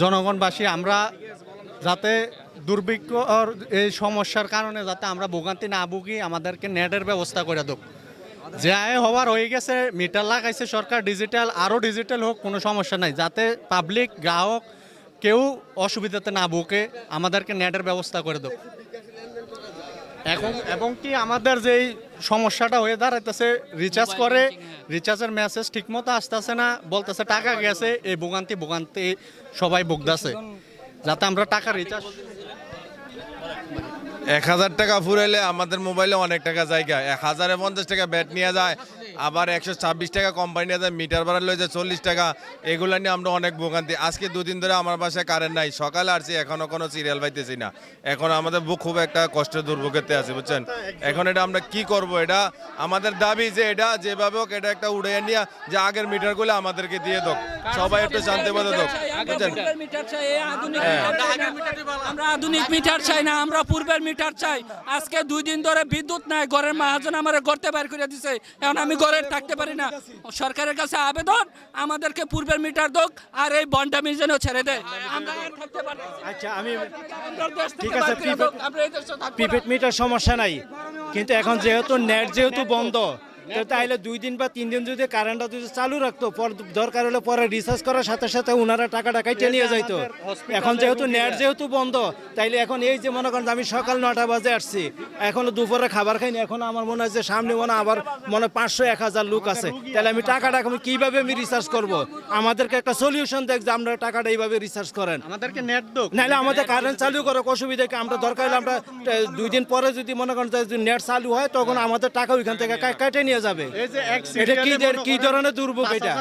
জনগণবাসী, আমরা যাতে দুর্ভিক্ষ এই সমস্যার কারণে যাতে আমরা ভোগান্তি না ভুগি, আমাদেরকে নেটের ব্যবস্থা করে দেব যে আয় হওয়ার হয়ে গেছে, মিটার লাগাইছে সরকার ডিজিটাল আরও ডিজিটাল হোক, কোনো সমস্যা নাই। যাতে পাবলিক গ্রাহক কেউ অসুবিধাতে না ভুগে, আমাদেরকে নেটের ব্যবস্থা করে দেব এখন, এবং কি আমাদের যেই সমস্যাটা হয়ে দাঁড়াইতেছে রিচার্জ করে রিচার্জের মেসেজ ঠিকমতো আসতেছে না বলতেছে টাকা গেছে এই ভোগান্তি ভোগান্তি সবাই ভোগদাছে যাতে আমরা টাকা রিচার্জ এক হাজার টাকা ফুরাইলে আমাদের মোবাইলে অনেক টাকা জায়গা। এক হাজারে পঞ্চাশ টাকা ব্যাট নিয়ে যায় আবার একশো ছাব্বিশ টাকা কোম্পানি নিয়ে যায় মিটার ভাড়া লয়ে যায় চল্লিশ টাকা। এগুলো নিয়ে আমরা অনেক ভোগান্তি। আজকে দুদিন ধরে আমার বাসায় কারেন্ট নাই। সকালে আসছি এখনও কোনো সিরিয়াল পাইতেছি না। এখন আমাদের বুক খুব একটা কষ্টের দুর্ভোগেতে আছে বুঝছেন? এখন এটা আমরা কি করব? এটা আমাদের দাবি যে এটা যেভাবে হোক এটা একটা উড়ে নিয়ে যে আগের মিটারগুলো আমাদেরকে দিয়ে দাও সবাই একটু শান্তি মতো দাও বুঝছেন? চাই এই আধুনিক মিটার মিটার চাই না আমরা পূর্বের মিটার চাই। আজকে দুই দিন ধরে বিদ্যুৎ নাই ঘরের মহাজন আমার গড়তে বাইর করে দিছে। এখন আমি ঘরে থাকতে পারি না। সরকারের কাছে আবেদন আমাদেরকে পূর্বের মিটার দোক আর এই বন্ডামি যেন ছেড়ে দেয়। আমরা আর থাকতে পারি। আচ্ছা আমি ঠিক আছে। প্রিপেড মিটার সমস্যা নাই। কিন্তু এখন যেহেতু নেট যেহেতু বন্ধ তো তাহলে দুই দিন বা তিন দিন যদি কারেন্টটা যদি চালু রাখতো পর দরকার হলে পরে রিচার্জ করার সাথে সাথে ওনারা টাকাটা কাইটে নিয়ে যাইতো। এখন যেহেতু নেট যেহেতু বন্ধ তাইলে এখন এই যে মনে করেন আমি সকাল নটা বাজে আসছি এখনও দুপুরে খাবার খাইনি এখন আমার মনে হয় যে সামনে মনে আবার মনে পাঁচশো এক হাজার লোক আছে। তাহলে আমি টাকাটা আমি কীভাবে আমি রিচার্জ করব? আমাদেরকে একটা সলিউশন দেখ যে আপনারা টাকাটা এইভাবে রিচার্জ করেন। আমাদেরকে নেট দোক। নাহলে আমাদের কারেন্ট চালু করে অসুবিধা কি? আমরা দরকার হলে আমরা দুই দিন পরে যদি মনে করেন যে নেট চালু হয় তখন আমাদের টাকা ওইখান থেকে কেটে নিয়ে যাবে। এটা কি ধরনের দুর্ভোগ এটা?